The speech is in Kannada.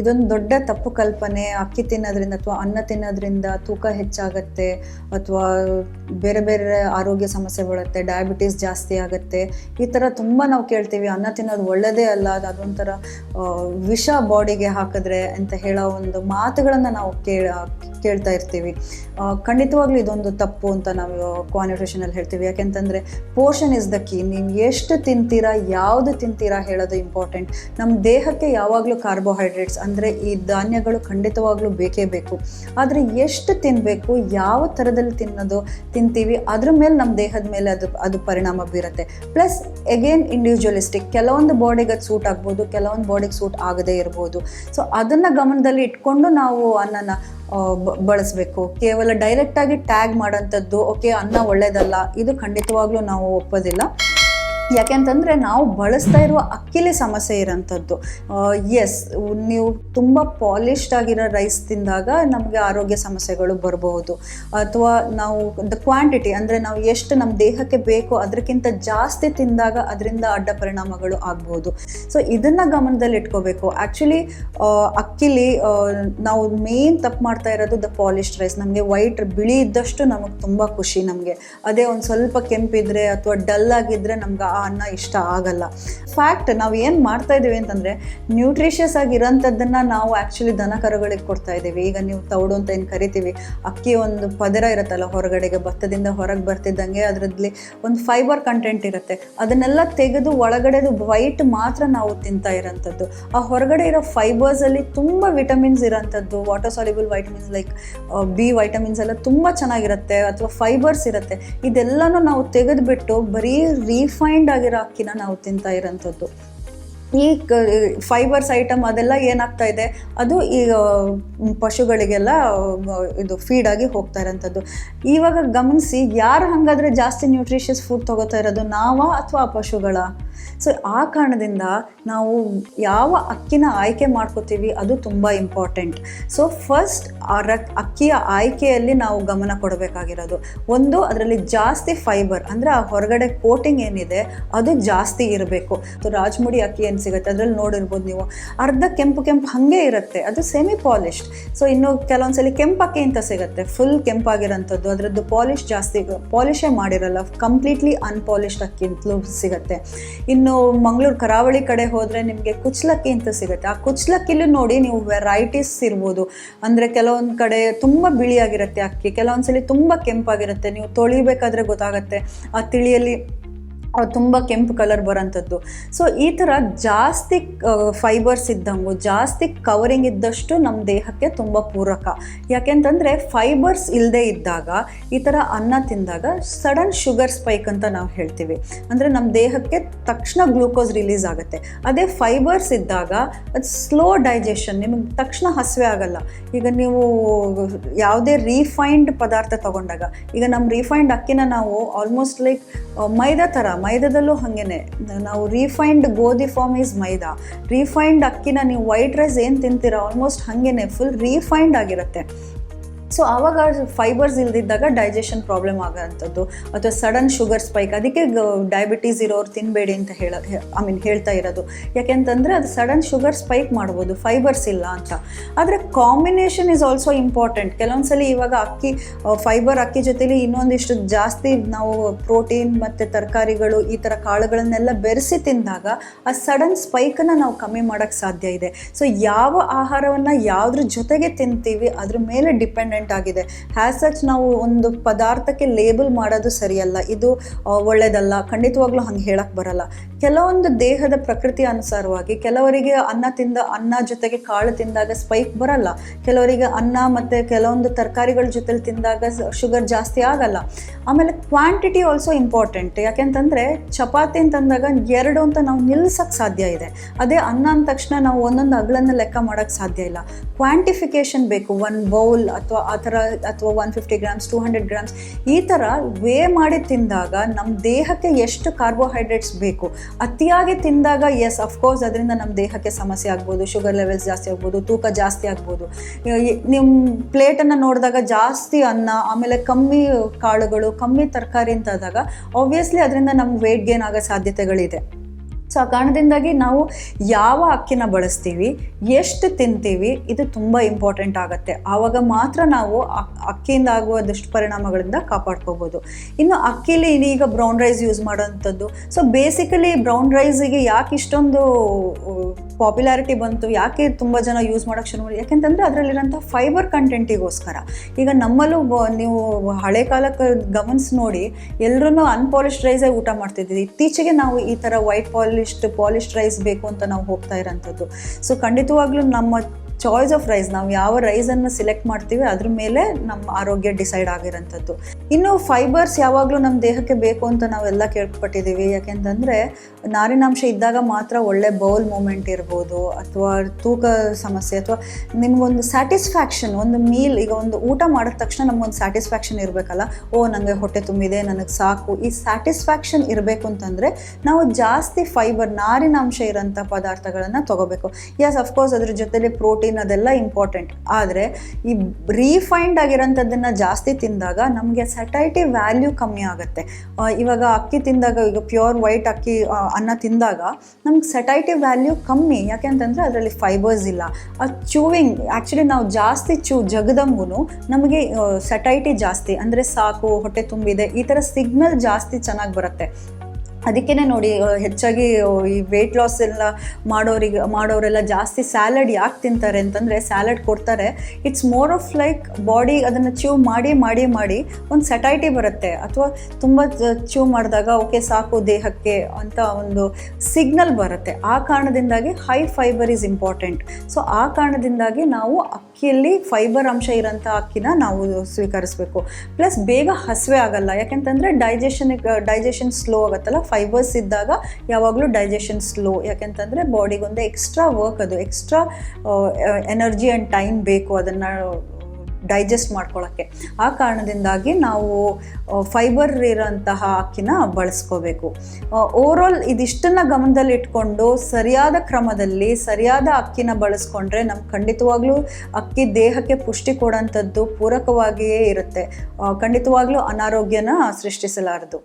ಇದೊಂದು ದೊಡ್ಡ ತಪ್ಪು ಕಲ್ಪನೆ, ಅಕ್ಕಿ ತಿನ್ನೋದ್ರಿಂದ ಅಥವಾ ಅನ್ನ ತಿನ್ನೋದ್ರಿಂದ ತೂಕ ಹೆಚ್ಚಾಗತ್ತೆ ಅಥವಾ ಬೇರೆ ಬೇರೆ ಆರೋಗ್ಯ ಸಮಸ್ಯೆ ಬರುತ್ತೆ ಡಯಾಬಿಟೀಸ್ ಜಾಸ್ತಿ ಆಗುತ್ತೆ. ಈ ಥರ ತುಂಬ ನಾವು ಕೇಳ್ತೀವಿ, ಅನ್ನ ತಿನ್ನೋದು ಒಳ್ಳೆಯದೇ ಅಲ್ಲ, ಅದು ಅದೊಂಥರ ವಿಷ ಬಾಡಿಗೆ ಹಾಕಿದ್ರೆ ಅಂತ ಹೇಳೋ ಒಂದು ಮಾತುಗಳನ್ನು ನಾವು ಕೇಳ ಕೇಳ್ತಾ ಇರ್ತೀವಿ. ಖಂಡಿತವಾಗ್ಲೂ ಇದೊಂದು ತಪ್ಪು ಅಂತ ನಾವು ಕಾನ್ವರ್ಸೇಷನಲ್ಲಿ ಹೇಳ್ತೀವಿ. ಯಾಕೆಂತಂದ್ರೆ ಪೋರ್ಷನ್ ಇಸ್ ದ ಕೀ ನೀವು ಎಷ್ಟು ತಿಂತೀರಾ, ಯಾವುದು ತಿಂತೀರಾ ಹೇಳೋದು ಇಂಪಾರ್ಟೆಂಟ್ ನಮ್ಮ ದೇಹಕ್ಕೆ ಯಾವಾಗಲೂ ಕಾರ್ಬೋಹೈಡ್ರೇಟ್ಸ್ ಅಂದರೆ ಈ ಧಾನ್ಯಗಳು ಖಂಡಿತವಾಗ್ಲೂ ಬೇಕೇ ಬೇಕು. ಆದರೆ ಎಷ್ಟು ತಿನ್ನಬೇಕು ಯಾವ ಥರದಲ್ಲಿ ತಿನ್ನೋದು ತಿಂತೀವಿ, ಅದ್ರ ಮೇಲೆ ನಮ್ಮ ದೇಹದ ಮೇಲೆ ಅದು ಅದು ಪರಿಣಾಮ ಬೀರುತ್ತೆ. ಪ್ಲಸ್ ಎಗೇನ್ ಇಂಡಿವಿಜುವಲಿಸ್ಟಿಕ್ ಕೆಲವೊಂದು ಬಾಡಿಗೆ ಅದು ಸೂಟ್ ಆಗ್ಬೋದು, ಕೆಲವೊಂದು ಬಾಡಿಗೆ ಸೂಟ್ ಆಗದೇ ಇರ್ಬೋದು. ಸೊ ಅದನ್ನು ಗಮನದಲ್ಲಿ ಇಟ್ಕೊಂಡು ನಾವು ಅನ್ನನ ಬಳಸಬೇಕು. ಕೇವಲ ಡೈರೆಕ್ಟಾಗಿ ಟ್ಯಾಗ್ ಮಾಡೋಂಥದ್ದು ಓಕೆ ಅನ್ನ ಒಳ್ಳೇದಲ್ಲ ಇದು ಖಂಡಿತವಾಗ್ಲೂ ನಾವು ಒಪ್ಪೋದಿಲ್ಲ. ಯಾಕೆಂತಂದರೆ ನಾವು ಬಳಸ್ತಾ ಇರುವ ಅಕ್ಕಿಲಿ ಸಮಸ್ಯೆ ಇರೋಂಥದ್ದು. ಎಸ್ ನೀವು ತುಂಬ ಪಾಲಿಶ್ಡ್ ಆಗಿರೋ ರೈಸ್ ತಿಂದಾಗ ನಮಗೆ ಆರೋಗ್ಯ ಸಮಸ್ಯೆಗಳು ಬರಬಹುದು. ಅಥವಾ ನಾವು ದ ಕ್ವಾಂಟಿಟಿ ಅಂದರೆ ನಾವು ಎಷ್ಟು ನಮ್ಮ ದೇಹಕ್ಕೆ ಬೇಕೋ ಅದಕ್ಕಿಂತ ಜಾಸ್ತಿ ತಿಂದಾಗ ಅದರಿಂದ ಅಡ್ಡ ಪರಿಣಾಮಗಳು ಆಗ್ಬೋದು. ಸೊ ಇದನ್ನು ಗಮನದಲ್ಲಿ ಇಟ್ಕೋಬೇಕು. ಆ್ಯಕ್ಚುಲಿ ಅಕ್ಕಿಲಿ ನಾವು ಮೇನ್ ತಪ್ಪು ಮಾಡ್ತಾ ಇರೋದು ದ ಪಾಲಿಶ್ಡ್ ರೈಸ್ ನಮಗೆ ವೈಟ್ ಬಿಳಿ ಇದ್ದಷ್ಟು ನಮಗೆ ತುಂಬ ಖುಷಿ ನಮಗೆ. ಅದೇ ಒಂದು ಸ್ವಲ್ಪ ಕೆಂಪಿದ್ರೆ ಅಥವಾ ಡಲ್ ಆಗಿದ್ದರೆ ನಮ್ಗೆ ಆ ಅನ್ನ ಇಷ್ಟ ಆಗಲ್ಲ. ಫ್ಯಾಕ್ಟ್ ನಾವು ಏನು ಮಾಡ್ತಾ ಇದ್ದೀವಿ ಅಂತಂದರೆ ನ್ಯೂಟ್ರಿಷಿಯಸ್ ಆಗಿರೋಂಥದ್ದನ್ನು ನಾವು ಆ್ಯಕ್ಚುಲಿ ದನ ಕರುಗಳಿಗೆ ಕೊಡ್ತಾ ಇದ್ದೀವಿ. ಈಗ ನೀವು ತೌಡು ಅಂತ ಏನು ಕರಿತೀವಿ, ಅಕ್ಕಿ ಒಂದು ಪದರ ಇರುತ್ತಲ್ಲ ಹೊರಗಡೆಗೆ, ಭತ್ತದಿಂದ ಹೊರಗೆ ಬರ್ತಿದ್ದಂಗೆ ಅದರಲ್ಲಿ ಒಂದು ಫೈಬರ್ ಕಂಟೆಂಟ್ ಇರುತ್ತೆ. ಅದನ್ನೆಲ್ಲ ತೆಗೆದು ಒಳಗಡೆದು ವೈಟ್ ಮಾತ್ರ ನಾವು ತಿಂತಾ ಇರೋಂಥದ್ದು. ಆ ಹೊರಗಡೆ ಇರೋ ಫೈಬರ್ಸಲ್ಲಿ ತುಂಬ vitamins ಇರೋಂಥದ್ದು water soluble vitamins like B vitamins ಎಲ್ಲ ತುಂಬ ಚೆನ್ನಾಗಿರುತ್ತೆ, ಅಥವಾ ಫೈಬರ್ಸ್ ಇರುತ್ತೆ. ಇದೆಲ್ಲನೂ ನಾವು ತೆಗೆದುಬಿಟ್ಟು ಬರೀ ರೀಫೈನ್ಡ್ ಆಗಿರೋ ಅಕ್ಕಿನ ನಾವು ತಿಂತಾ ಇರೋಂಥದ್ದು. ಈ ಫೈಬರ್ಸ್ ಐಟಮ್ ಅದೆಲ್ಲ ಏನಾಗ್ತಾ ಇದೆ? ಅದು ಈ ಪಶುಗಳಿಗೆಲ್ಲ ಇದು ಫೀಡ್ ಆಗಿ ಹೋಗ್ತಾ ಇರೋಂಥದ್ದು. ಇವಾಗ ಗಮನಿಸಿ, ಯಾರು ಹಾಗಾದ್ರೆ ಜಾಸ್ತಿ ನ್ಯೂಟ್ರಿಷಿಯಸ್ ಫುಡ್ ತಗೋತಾ ಇರೋದು, ನಾವಾ ಅಥವಾ ಆ ಪಶುಗಳ? ಸೊ ಆ ಕಾರಣದಿಂದ ನಾವು ಯಾವ ಅಕ್ಕಿನ ಆಯ್ಕೆ ಮಾಡ್ಕೋತೀವಿ, ಅದು ತುಂಬ ಇಂಪಾರ್ಟೆಂಟ್ ಸೊ ಫಸ್ಟ್ ಆ ಅಕ್ಕಿಯ ಆಯ್ಕೆಯಲ್ಲಿ ನಾವು ಗಮನ ಕೊಡಬೇಕಾಗಿರೋದು. ಒಂದು, ಅದರಲ್ಲಿ ಜಾಸ್ತಿ ಫೈಬರ್ ಅಂದರೆ ಆ ಹೊರಗಡೆ ಕೋಟಿಂಗ್ ಏನಿದೆ, ಅದು ಜಾಸ್ತಿ ಇರಬೇಕು. ರಾಜ್ಮುಡಿ ಅಕ್ಕಿ ಏನು ಸಿಗುತ್ತೆ? ಅದರಲ್ಲಿ ನೋಡಿರ್ಬೋದು ನೀವು. ಅರ್ಧ ಕೆಂಪು ಕೆಂಪು ಹಾಗೆ ಇರುತ್ತೆ, ಅದು ಸೆಮಿ ಪಾಲಿಶ್ಡ್ ಸೊ ಇನ್ನು ಕೆಲವೊಂದ್ಸಲಿ ಕೆಂಪು ಅಕ್ಕಿ ಅಂತ ಸಿಗುತ್ತೆ ಫುಲ್ ಕೆಂಪಾಗಿರೋಂಥದ್ದು. ಅದರದ್ದು ಪಾಲಿಶ್ ಜಾಸ್ತಿ ಪಾಲಿಶೇ ಮಾಡಿರಲ್ಲ ಕಂಪ್ಲೀಟ್ಲಿ ಅನ್ಪಾಲಿಶ್ಡ್ ಅಕ್ಕಿ ಅಂತಲೂ ಸಿಗುತ್ತೆ. ಇನ್ನು ಮಂಗಳೂರು ಕರಾವಳಿ ಕಡೆ ಹೋದರೆ ನಿಮಗೆ ಕುಚ್ಚಲಕ್ಕಿ ಅಂತ ಸಿಗುತ್ತೆ. ಆ ಕುಚ್ಚಲಕ್ಕಿಲೂ ನೋಡಿ ನೀವು ವೆರೈಟೀಸ್ ಇರ್ಬೋದು. ಅಂದರೆ ಕೆಲವೊಂದು ಕಡೆ ತುಂಬ ಬಿಳಿಯಾಗಿರುತ್ತೆ ಅಕ್ಕಿ, ಕೆಲವೊಂದ್ಸಲಿ ತುಂಬ ಕೆಂಪಾಗಿರುತ್ತೆ. ನೀವು ತೊಳಿಬೇಕಾದ್ರೆ ಗೊತ್ತಾಗುತ್ತೆ. ಆ ತಿಳಿಯಲ್ಲಿ ತುಂಬ ಕೆಂಪು ಕಲರ್ ಬರೋಂಥದ್ದು. ಸೊ ಈ ಥರ ಜಾಸ್ತಿ ಫೈಬರ್ಸ್ ಇದ್ದಂಗು, ಜಾಸ್ತಿ ಕವರಿಂಗ್ ಇದ್ದಷ್ಟು ನಮ್ಮ ದೇಹಕ್ಕೆ ತುಂಬ ಪೂರಕ. ಯಾಕೆಂತಂದರೆ ಫೈಬರ್ಸ್ ಇಲ್ಲದೆ ಇದ್ದಾಗ, ಈ ಥರ ಅನ್ನ ತಿಂದಾಗ ಸಡನ್ ಶುಗರ್ ಸ್ಪೈಕ್ ಅಂತ ನಾವು ಹೇಳ್ತೀವಿ. ಅಂದರೆ ನಮ್ಮ ದೇಹಕ್ಕೆ ತಕ್ಷಣ ಗ್ಲೂಕೋಸ್ ರಿಲೀಸ್ ಆಗುತ್ತೆ. ಅದೇ ಫೈಬರ್ಸ್ ಇದ್ದಾಗ ಅದು ಸ್ಲೋ ಡೈಜೆಷನ್ ನಿಮಗೆ ತಕ್ಷಣ ಹಸಿವೆ ಆಗಲ್ಲ. ಈಗ ನೀವು ಯಾವುದೇ ರೀಫೈನ್ಡ್ ಪದಾರ್ಥ ತಗೊಂಡಾಗ, ಈಗ ನಮ್ಮ ರೀಫೈನ್ಡ್ ಅಕ್ಕಿನ ನಾವು ಆಲ್ಮೋಸ್ಟ್ ಲೈಕ್ ಮೈದಾ ಥರ ಮೈದಾದಲ್ಲೂ ಹಾಗೇನೆ. ನಾವು ರೀಫೈನ್ಡ್ ಗೋಧಿ ಫಾರ್ಮ್ ಈಸ್ ಮೈದಾ. ರೀಫೈನ್ಡ್ ಅಕ್ಕಿನ ನೀವು ವೈಟ್ ರೈಸ್ ಏನು ತಿಂತೀರಾ? ಆಲ್ಮೋಸ್ಟ್ ಹಾಗೇನೆ. ಫುಲ್ ರೀಫೈನ್ಡ್ ಆಗಿರುತ್ತೆ. ಸೊ ಆವಾಗ ಫೈಬರ್ಸ್ ಇಲ್ದಿದ್ದಾಗ ಡೈಜೆಷನ್ ಪ್ರಾಬ್ಲಮ್ ಆಗೋಂಥದ್ದು ಅಥವಾ ಸಡನ್ ಶುಗರ್ ಸ್ಪೈಕ್ ಅದಕ್ಕೆ ಡಯಾಬಿಟೀಸ್ ಇರೋರು ತಿನ್ನಬೇಡಿ ಅಂತ ಹೇಳ ಐ ಮೀನ್ ಹೇಳ್ತಾ ಇರೋದು. ಯಾಕೆಂತಂದರೆ ಅದು ಸಡನ್ ಶುಗರ್ ಸ್ಪೈಕ್ ಮಾಡ್ಬೋದು ಫೈಬರ್ಸ್ ಇಲ್ಲ ಅಂತ. ಆದರೆ ಕಾಂಬಿನೇಷನ್ ಇಸ್ ಆಲ್ಸೋ ಇಂಪಾರ್ಟೆಂಟ್ ಕೆಲವೊಂದ್ಸಲಿ ಇವಾಗ ಅಕ್ಕಿ ಫೈಬರ್ ಅಕ್ಕಿ ಜೊತೆಲಿ ಇನ್ನೊಂದಿಷ್ಟು ಜಾಸ್ತಿ ನಾವು ಪ್ರೋಟೀನ್ ಮತ್ತು ತರಕಾರಿಗಳು ಈ ಥರ ಕಾಳುಗಳನ್ನೆಲ್ಲ ಬೆರೆಸಿ ತಿಂದಾಗ ಆ ಸಡನ್ ಸ್ಪೈಕನ್ನು ನಾವು ಕಮ್ಮಿ ಮಾಡೋಕ್ಕೆ ಸಾಧ್ಯ ಇದೆ. ಸೊ ಯಾವ ಆಹಾರವನ್ನು ಯಾವುದ್ರ ಜೊತೆಗೆ ತಿಂತೀವಿ, ಅದ್ರ ಮೇಲೆ ಡಿಪೆಂಡೆಂಟ್ ಆಗಿದೆ. ಹ್ಯಾಸ್ ಸಚ್ ನಾವು ಒಂದು ಪದಾರ್ಥಕ್ಕೆ ಲೇಬಲ್ ಮಾಡೋದು ಸರಿಯಲ್ಲ. ಇದು ಒಳ್ಳೇದಲ್ಲ. ಒಳ್ಳೆಯದಲ್ಲ ಖಂಡಿತವಾಗ್ಲೂ ಹಂಗೆ ಹೇಳಕ್ಕೆ ಬರಲ್ಲ. ಕೆಲವೊಂದು ದೇಹದ ಪ್ರಕೃತಿ ಅನುಸಾರವಾಗಿ ಕೆಲವರಿಗೆ ಅನ್ನ ತಿಂದ, ಅನ್ನ ಜೊತೆಗೆ ಕಾಳು ತಿಂದಾಗ ಸ್ಪೈಕ್ ಬರಲ್ಲ. ಕೆಲವರಿಗೆ ಅನ್ನ ಮತ್ತು ಕೆಲವೊಂದು ತರಕಾರಿಗಳ ಜೊತೆಲಿ ತಿಂದಾಗ ಶುಗರ್ ಜಾಸ್ತಿ ಆಗಲ್ಲ. ಆಮೇಲೆ ಕ್ವಾಂಟಿಟಿ ಆಲ್ಸೋ ಇಂಪಾರ್ಟೆಂಟ್ ಯಾಕೆಂತಂದರೆ, ಚಪಾತಿ ಅಂತಂದಾಗ ಎರಡು ಅಂತ ನಾವು ನಿಲ್ಸಕ್ಕೆ ಸಾಧ್ಯ ಇದೆ. ಅದೇ ಅನ್ನ ಅಂದ ತಕ್ಷಣ ನಾವು ಒಂದೊಂದು ಅಗಳನ್ನ ಲೆಕ್ಕ ಮಾಡೋಕ್ಕೆ ಸಾಧ್ಯ ಇಲ್ಲ. ಕ್ವಾಂಟಿಫಿಕೇಶನ್ ಬೇಕು. ಒನ್ ಬೌಲ್ ಅಥವಾ ಆ ಥರ ಅಥವಾ one fifty grams two hundred grams ಈ ಥರ ವೇ ಮಾಡಿ ತಿಂದಾಗ ನಮ್ಮ ದೇಹಕ್ಕೆ ಎಷ್ಟು ಕಾರ್ಬೋಹೈಡ್ರೇಟ್ಸ್ ಬೇಕು? ಅತಿಯಾಗಿ ತಿಂದಾಗ ಎಸ್ ಅಫ್ಕೋರ್ಸ್ ಅದರಿಂದ ನಮ್ಮ ದೇಹಕ್ಕೆ ಸಮಸ್ಯೆ ಆಗ್ಬೋದು ಶುಗರ್ ಲೆವೆಲ್ಸ್ ಜಾಸ್ತಿ ಆಗ್ಬೋದು, ತೂಕ ಜಾಸ್ತಿ ಆಗ್ಬೋದು. ನಿಮ್ಮ ಪ್ಲೇಟನ್ನು ನೋಡಿದಾಗ ಜಾಸ್ತಿ ಅನ್ನ, ಆಮೇಲೆ ಕಮ್ಮಿ ಕಾಳುಗಳು, ಕಮ್ಮಿ ತರಕಾರಿ ಅಂತ ಆದಾಗ ಆಬ್ವಿಯಸ್ಲಿ ಅದರಿಂದ ನಮ್ಗೆ ವೇಟ್ ಗೇನ್ ಆಗೋ ಸಾಧ್ಯತೆಗಳಿದೆ. ಸೊ ಆ ಕಾರಣದಿಂದಾಗಿ ನಾವು ಯಾವ ಅಕ್ಕಿನ ಬಳಸ್ತೀವಿ, ಎಷ್ಟು ತಿಂತೀವಿ, ಇದು ತುಂಬ ಇಂಪಾರ್ಟೆಂಟ್ ಆಗುತ್ತೆ. ಆವಾಗ ಮಾತ್ರ ನಾವು ಅಕ್- ಅಕ್ಕಿಯಿಂದ ಆಗುವ ದುಷ್ಪರಿಣಾಮಗಳಿಂದ ಕಾಪಾಡ್ಕೋಬೋದು. ಇನ್ನು ಅಕ್ಕಿಲಿ ಈಗ ಬ್ರೌನ್ ರೈಸ್ ಯೂಸ್ ಮಾಡೋವಂಥದ್ದು. ಸೊ ಬೇಸಿಕಲಿ ಬ್ರೌನ್ ರೈಸಿಗೆ ಯಾಕೆ ಇಷ್ಟೊಂದು ಪಾಪ್ಯುಲಾರಿಟಿ ಬಂತು, ಯಾಕೆ ತುಂಬ ಜನ ಯೂಸ್ ಮಾಡೋಕ್ಕೆ ಶುರು ಮಾಡಿ ಯಾಕೆಂತಂದರೆ ಅದರಲ್ಲಿರೋಂಥ ಫೈಬರ್ ಕಂಟೆಂಟಿಗೋಸ್ಕರ ಈಗ ನಮ್ಮಲ್ಲೂ ನೀವು ಹಳೆ ಕಾಲಕ್ಕೆ ಗಮನಿಸಿ ನೋಡಿ ಎಲ್ಲರೂ ಅನ್ಪಾಲಿಶ್ಡ್ ರೈಸೇ ಊಟ ಮಾಡ್ತಿದ್ವಿ. ಇತ್ತೀಚೆಗೆ ನಾವು ಈ ಥರ ವೈಟ್ ಪಾಲಿಶ್ಡ್ ಪಾಲಿಶ್ಡ್ ರೈಸ್ ಬೇಕು ಅಂತ ನಾವು ಹೋಗ್ತಾ ಇರೋಂಥದ್ದು. ಸೊ ಖಂಡಿತವಾಗ್ಲೂ ನಮ್ಮ ಚಾಯ್ಸ್ ಆಫ್ ರೈಸ್ ನಾವು ಯಾವ ರೈಸನ್ನು ಸಿಲೆಕ್ಟ್ ಮಾಡ್ತೀವಿ, ಅದ್ರ ಮೇಲೆ ನಮ್ಮ ಆರೋಗ್ಯ ಡಿಸೈಡ್ ಆಗಿರೋಂಥದ್ದು. ಇನ್ನು ಫೈಬರ್ಸ್ ಯಾವಾಗಲೂ ನಮ್ಮ ದೇಹಕ್ಕೆ ಬೇಕು ಅಂತ ನಾವೆಲ್ಲ ಕೇಳ್ಪಟ್ಟಿದ್ದೀವಿ. ಯಾಕೆಂತಂದರೆ, ನಾರಿನಾಂಶ ಇದ್ದಾಗ ಮಾತ್ರ ಒಳ್ಳೆ ಬೌಲ್ ಮೂಮೆಂಟ್ ಇರ್ಬೋದು, ಅಥವಾ ತೂಕ ಸಮಸ್ಯೆ, ಅಥವಾ ನಿಮ್ಗೊಂದು ಸ್ಯಾಟಿಸ್ಫ್ಯಾಕ್ಷನ್ ಒಂದು ಮೀಲ್ ಈಗ ಒಂದು ಊಟ ಮಾಡಿದ ತಕ್ಷಣ ನಮ್ಗೊಂದು ಸ್ಯಾಟಿಸ್ಫ್ಯಾಕ್ಷನ್ ಇರಬೇಕಲ್ಲ. ಓ ನನಗೆ ಹೊಟ್ಟೆ ತುಂಬಿದೆ, ನನಗೆ ಸಾಕು. ಈ ಸ್ಯಾಟಿಸ್ಫ್ಯಾಕ್ಷನ್ ಇರಬೇಕು ಅಂತಂದರೆ, ನಾವು ಜಾಸ್ತಿ ಫೈಬರ್ ನಾರಿನಾಂಶ ಇರೋಂಥ ಪದಾರ್ಥಗಳನ್ನು ತಗೋಬೇಕು. ಎಸ್ ಅಫ್ಕೋರ್ಸ್ ಅದ್ರ ಜೊತೆಲಿ ಪ್ರೋಟೀನ್ ಅದೆಲ್ಲ ಇಂಪಾರ್ಟೆಂಟ್ ಆದರೆ ಈ ರೀಫೈಂಡ್ ಆಗಿರೋಂಥದ್ದನ್ನು ಜಾಸ್ತಿ ತಿಂದಾಗ ನಮಗೆ ಸೆಟೈಟಿ ವ್ಯಾಲ್ಯೂ ಕಮ್ಮಿ ಆಗುತ್ತೆ. ಇವಾಗ ಅಕ್ಕಿ ತಿಂದಾಗ, ಈಗ ಪ್ಯೂರ್ ವೈಟ್ ಅಕ್ಕಿ ಅನ್ನ ತಿಂದಾಗ ನಮ್ಗೆ ಸೆಟೈಟಿ ವ್ಯಾಲ್ಯೂ ಕಮ್ಮಿ. ಯಾಕೆ ಅಂತಂದರೆ ಅದರಲ್ಲಿ ಫೈಬರ್ಸ್ ಇಲ್ಲ. ಆ ಚೂವಿಂಗ್ ಆ್ಯಕ್ಚುಲಿ ನಾವು ಜಾಸ್ತಿ ಚೂ ಜಗದಂಗೂ ನಮಗೆ ಸೆಟೈಟಿ ಜಾಸ್ತಿ. ಅಂದರೆ ಸಾಕು, ಹೊಟ್ಟೆ ತುಂಬಿದೆ, ಈ ಥರ ಸಿಗ್ನಲ್ ಜಾಸ್ತಿ ಚೆನ್ನಾಗಿ ಬರುತ್ತೆ. ಅದಕ್ಕೇ ನೋಡಿ ಹೆಚ್ಚಾಗಿ ಈ ವೆಯ್ಟ್ ಲಾಸ್ ಎಲ್ಲ ಮಾಡೋರಿಗೆ, ಮಾಡೋರೆಲ್ಲ ಜಾಸ್ತಿ ಸ್ಯಾಲಡ್ ಯಾಕೆ ತಿಂತಾರೆ ಅಂತಂದರೆ ಸ್ಯಾಲಡ್ ಕೊಡ್ತಾರೆ. It's more of like body ಅದನ್ನು ಚ್ಯೂ ಮಾಡಿ ಮಾಡಿ ಮಾಡಿ ಒಂದು ಸೆಟೈಟಿ ಬರುತ್ತೆ. ಅಥವಾ ತುಂಬ ಚ್ಯೂ ಮಾಡಿದಾಗ ಓಕೆ ಸಾಕು ದೇಹಕ್ಕೆ ಅಂತ ಒಂದು ಸಿಗ್ನಲ್ ಬರುತ್ತೆ. ಆ ಕಾರಣದಿಂದಾಗಿ high fibre is important so ಆ ಕಾರಣದಿಂದಾಗಿ ನಾವು ಅಕ್ಕಿಯಲ್ಲಿ ಫೈಬರ್ ಅಂಶ ಇರೋಂಥ ಅಕ್ಕಿನ ನಾವು ಸ್ವೀಕರಿಸಬೇಕು. ಪ್ಲಸ್ ಬೇಗ ಹಸಿವೆ ಆಗಲ್ಲ. ಯಾಕೆಂತಂದರೆ ಡೈಜೆಷನ್ ಡೈಜೆಷನ್ ಸ್ಲೋ ಆಗುತ್ತಲ್ಲ? ಫೈಬರ್ಸ್ ಇದ್ದಾಗ ಯಾವಾಗಲೂ ಡೈಜೆಷನ್ ಸ್ಲೋ ಯಾಕೆಂತಂದರೆ ಬಾಡಿಗೊಂದು ಎಕ್ಸ್ಟ್ರಾ ವರ್ಕ್ ಅದು. ಎಕ್ಸ್ಟ್ರಾ ಎನರ್ಜಿ ಆ್ಯಂಡ್ ಟೈಮ್ ಬೇಕು. ಅದನ್ನು ಡೈಜೆಸ್ಟ್ ಮಾಡ್ಕೊಳ್ಳೋಕ್ಕೆ ಆ ಕಾರಣದಿಂದಾಗಿ ನಾವು ಫೈಬರ್ ಇರೋಂತಹ ಅಕ್ಕಿನ ಬಳಸ್ಕೋಬೇಕು. ಓವರಾಲ್ ಇದಿಷ್ಟನ್ನು ಗಮನದಲ್ಲಿ ಇಟ್ಕೊಂಡು ಸರಿಯಾದ ಕ್ರಮದಲ್ಲಿ ಸರಿಯಾದ ಅಕ್ಕಿನ ಬಳಸ್ಕೊಂಡ್ರೆ ನಮ್ಗೆ ಖಂಡಿತವಾಗ್ಲೂ ಅಕ್ಕಿ ದೇಹಕ್ಕೆ ಪುಷ್ಟಿ ಕೊಡೋಂಥದ್ದು ಪೂರಕವಾಗಿಯೇ ಇರುತ್ತೆ. ಖಂಡಿತವಾಗ್ಲೂ ಅನಾರೋಗ್ಯನ ಸೃಷ್ಟಿಸಲಾರದು.